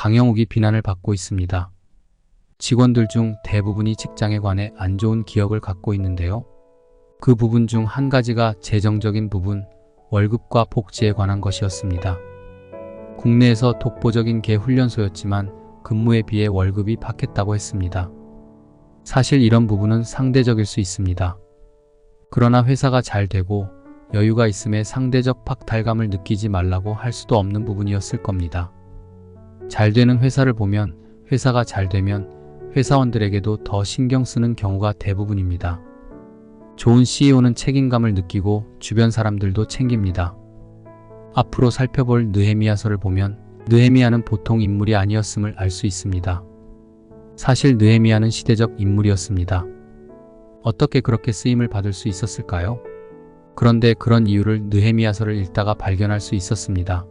강영욱이 비난을 받고 있습니다. 직원들 중 대부분이 직장에 관해 안 좋은 기억을 갖고 있는데요. 그 부분 중 한 가지가 재정적인 부분, 월급과 복지에 관한 것이었습니다. 국내에서 독보적인 개 훈련소였지만 근무에 비해 월급이 박했다고 했습니다. 사실 이런 부분은 상대적일 수 있습니다. 그러나 회사가 잘 되고 여유가 있음에 상대적 박탈감을 느끼지 말라고 할 수도 없는 부분이었을 겁니다. 잘 되는 회사를 보면 회사가 잘 되면 회사원들에게도 더 신경 쓰는 경우가 대부분입니다. 좋은 CEO는 책임감을 느끼고 주변 사람들도 챙깁니다. 앞으로 살펴볼 느헤미야서를 보면 느헤미야는 보통 인물이 아니었음을 알 수 있습니다. 사실 느헤미야는 시대적 인물이었습니다. 어떻게 그렇게 쓰임을 받을 수 있었을까요? 그런데 그런 이유를 느헤미야서를 읽다가 발견할 수 있었습니다.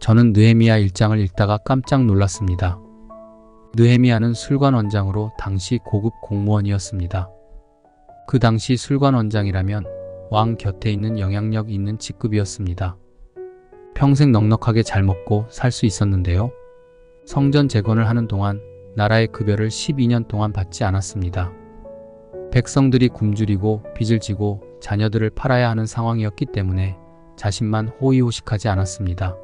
저는 느헤미야 1장을 읽다가 깜짝 놀랐습니다. 느헤미야는 술관 원장으로 당시 고급 공무원이었습니다. 그 당시 술관 원장이라면 왕 곁에 있는 영향력 있는 직급이었습니다. 평생 넉넉하게 잘 먹고 살 수 있었는데요. 성전 재건을 하는 동안 나라의 급여를 12년 동안 받지 않았습니다. 백성들이 굶주리고 빚을 지고 자녀들을 팔아야 하는 상황이었기 때문에 자신만 호의호식하지 않았습니다.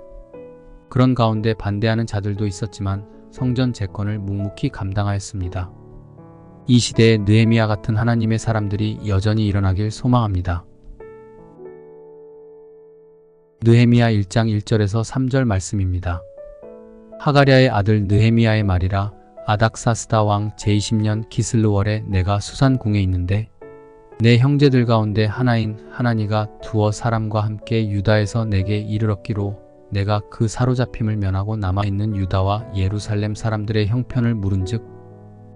그런 가운데 반대하는 자들도 있었지만 성전 재건을 묵묵히 감당하였습니다. 이 시대에 느헤미야 같은 하나님의 사람들이 여전히 일어나길 소망합니다. 느헤미야 1장 1절에서 3절 말씀입니다. 하가랴의 아들 느헤미야의 말이라 아닥사스다 왕 제20년 기슬르월에 내가 수산궁에 있는데 내 형제들 가운데 하나인 하나니가 두어 사람과 함께 유다에서 내게 이르렀기로 내가 그 사로잡힘을 면하고 남아있는 유다와 예루살렘 사람들의 형편을 물은즉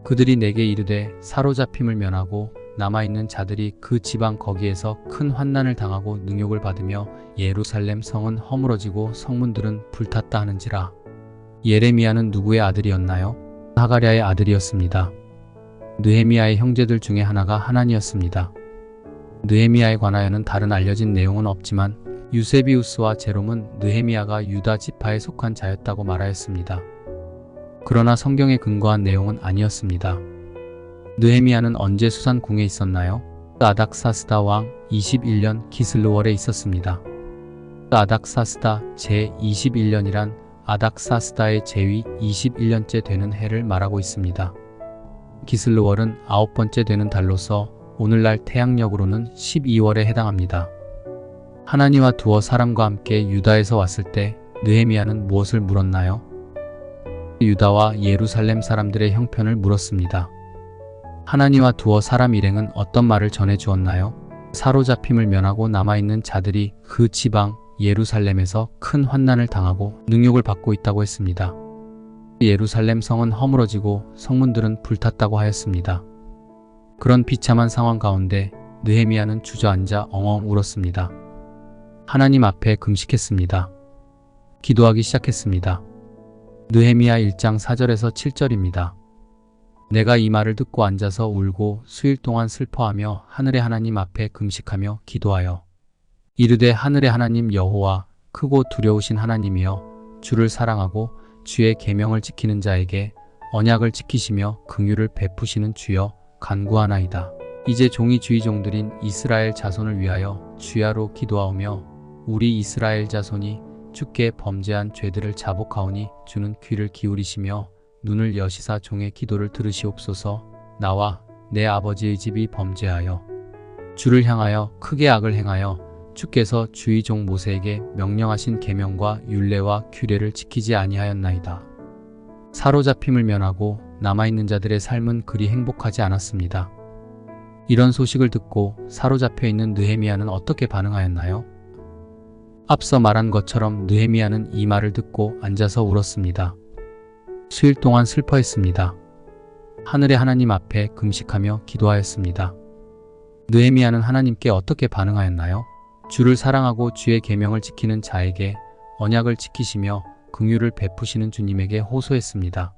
그들이 내게 이르되 사로잡힘을 면하고 남아있는 자들이 그 지방 거기에서 큰 환난을 당하고 능욕을 받으며 예루살렘 성은 허물어지고 성문들은 불탔다 하는지라 예레미야는 누구의 아들이었나요? 하가랴의 아들이었습니다. 느헤미야의 형제들 중에 하나가 하나니였습니다. 느헤미야에 관하여는 다른 알려진 내용은 없지만 유세비우스와 제롬은 느헤미야가 유다 지파에 속한 자였다고 말하였습니다. 그러나 성경에 근거한 내용은 아니었습니다. 느헤미야는 언제 수산궁에 있었나요? 아닥사스다 왕 21년 기슬르월에 있었습니다. 아닥사스다 제21년이란 아닥사스다의 제위 21년째 되는 해를 말하고 있습니다. 기슬르월은 아홉 번째 되는 달로서 오늘날 태양력으로는 12월에 해당합니다. 하나니와 두어 사람과 함께 유다에서 왔을 때 느헤미야는 무엇을 물었나요? 유다와 예루살렘 사람들의 형편을 물었습니다. 하나니와 두어 사람 일행은 어떤 말을 전해 주었나요? 사로잡힘을 면하고 남아있는 자들이 그 지방 예루살렘에서 큰 환난을 당하고 능욕을 받고 있다고 했습니다. 예루살렘 성은 허물어지고 성문들은 불탔다고 하였습니다. 그런 비참한 상황 가운데 느헤미야는 주저앉아 엉엉 울었습니다. 하나님 앞에 금식했습니다. 기도하기 시작했습니다. 느헤미야 1장 4절에서 7절입니다. 내가 이 말을 듣고 앉아서 울고 수일 동안 슬퍼하며 하늘의 하나님 앞에 금식하며 기도하여 이르되 하늘의 하나님 여호와 크고 두려우신 하나님이여 주를 사랑하고 주의 계명을 지키는 자에게 언약을 지키시며 긍휼을 베푸시는 주여 간구하나이다. 이제 종이 주의 종들인 이스라엘 자손을 위하여 주야로 기도하오며 우리 이스라엘 자손이 주께 범죄한 죄들을 자복하오니 주는 귀를 기울이시며 눈을 여시사 종의 기도를 들으시옵소서 나와 내 아버지의 집이 범죄하여 주를 향하여 크게 악을 행하여 주께서 주의 종 모세에게 명령하신 계명과 율례와 규례를 지키지 아니하였나이다. 사로잡힘을 면하고 남아있는 자들의 삶은 그리 행복하지 않았습니다. 이런 소식을 듣고 사로잡혀 있는 느헤미야는 어떻게 반응하였나요? 앞서 말한 것처럼 느헤미야는 이 말을 듣고 앉아서 울었습니다. 수일 동안 슬퍼했습니다. 하늘의 하나님 앞에 금식하며 기도하였습니다. 느헤미야는 하나님께 어떻게 반응하였나요? 주를 사랑하고 주의 계명을 지키는 자에게 언약을 지키시며 긍휼을 베푸시는 주님에게 호소했습니다.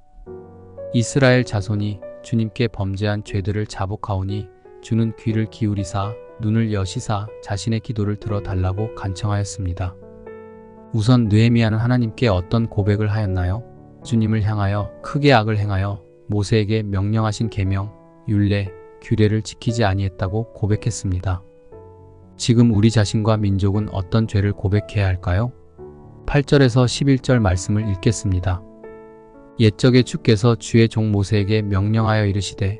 이스라엘 자손이 주님께 범죄한 죄들을 자복하오니 주는 귀를 기울이사 눈을 여시사 자신의 기도를 들어 달라고 간청하였습니다. 우선 느헤미야는 하나님께 어떤 고백을 하였나요? 주님을 향하여 크게 악을 행하여 모세에게 명령하신 계명, 율례, 규례를 지키지 아니했다고 고백했습니다. 지금 우리 자신과 민족은 어떤 죄를 고백해야 할까요? 8절에서 11절 말씀을 읽겠습니다. 옛적에 주께서 주의 종 모세에게 명령하여 이르시되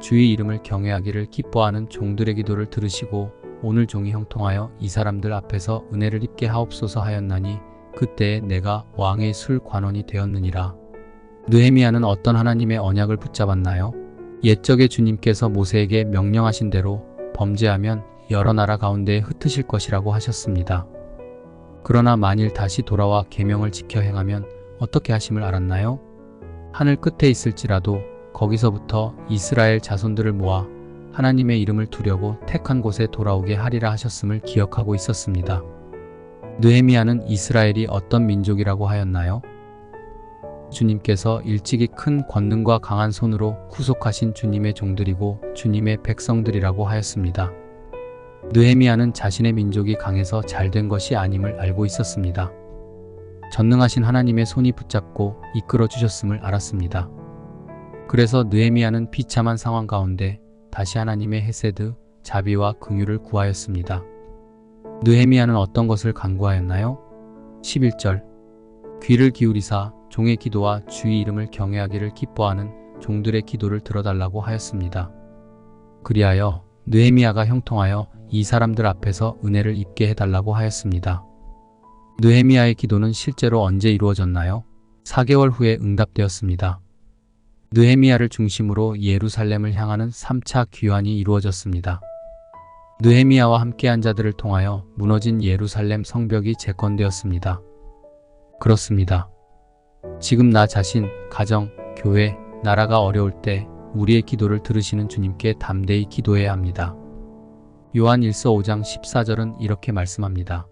주의 이름을 경외하기를 기뻐하는 종들의 기도를 들으시고 오늘 종이 형통하여 이 사람들 앞에서 은혜를 입게 하옵소서 하였나니 그때에 내가 왕의 술 관원이 되었느니라. 느헤미야는 어떤 하나님의 언약을 붙잡았나요? 옛적에 주님께서 모세에게 명령하신 대로 범죄하면 여러 나라 가운데에 흩으실 것이라고 하셨습니다. 그러나 만일 다시 돌아와 계명을 지켜 행하면 어떻게 하심을 알았나요? 하늘 끝에 있을지라도 거기서부터 이스라엘 자손들을 모아 하나님의 이름을 두려고 택한 곳에 돌아오게 하리라 하셨음을 기억하고 있었습니다. 느헤미야는 이스라엘이 어떤 민족이라고 하였나요? 주님께서 일찍이 큰 권능과 강한 손으로 구속하신 주님의 종들이고 주님의 백성들이라고 하였습니다. 느헤미야는 자신의 민족이 강해서 잘 된 것이 아님을 알고 있었습니다. 전능하신 하나님의 손이 붙잡고 이끌어 주셨음을 알았습니다. 그래서 느헤미야는 비참한 상황 가운데 다시 하나님의 헤세드, 자비와 긍휼을 구하였습니다. 느헤미야는 어떤 것을 간구하였나요? 11절 귀를 기울이사 종의 기도와 주의 이름을 경외하기를 기뻐하는 종들의 기도를 들어달라고 하였습니다. 그리하여 느헤미야가 형통하여 이 사람들 앞에서 은혜를 입게 해달라고 하였습니다. 느헤미야의 기도는 실제로 언제 이루어졌나요? 4개월 후에 응답되었습니다. 느헤미야를 중심으로 예루살렘을 향하는 3차 귀환이 이루어졌습니다. 느헤미야와 함께한 자들을 통하여 무너진 예루살렘 성벽이 재건되었습니다. 그렇습니다. 지금 나 자신, 가정, 교회, 나라가 어려울 때 우리의 기도를 들으시는 주님께 담대히 기도해야 합니다. 요한 1서 5장 14절은 이렇게 말씀합니다.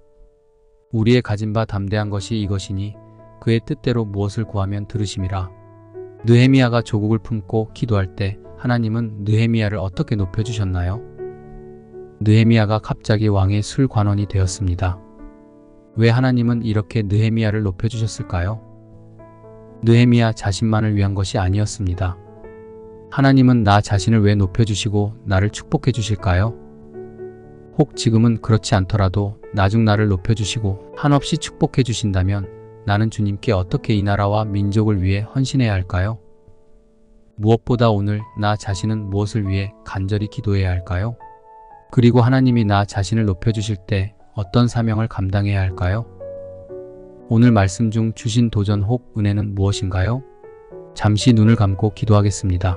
우리의 가진 바 담대한 것이 이것이니 그의 뜻대로 무엇을 구하면 들으심이라. 느헤미야가 조국을 품고 기도할 때 하나님은 느헤미야를 어떻게 높여주셨나요? 느헤미야가 갑자기 왕의 술 관원이 되었습니다. 왜 하나님은 이렇게 느헤미야를 높여주셨을까요? 느헤미야 자신만을 위한 것이 아니었습니다. 하나님은 나 자신을 왜 높여주시고 나를 축복해 주실까요? 혹 지금은 그렇지 않더라도 나중 나를 높여주시고 한없이 축복해 주신다면 나는 주님께 어떻게 이 나라와 민족을 위해 헌신해야 할까요? 무엇보다 오늘 나 자신은 무엇을 위해 간절히 기도해야 할까요? 그리고 하나님이 나 자신을 높여주실 때 어떤 사명을 감당해야 할까요? 오늘 말씀 중 주신 도전 혹 은혜는 무엇인가요? 잠시 눈을 감고 기도하겠습니다.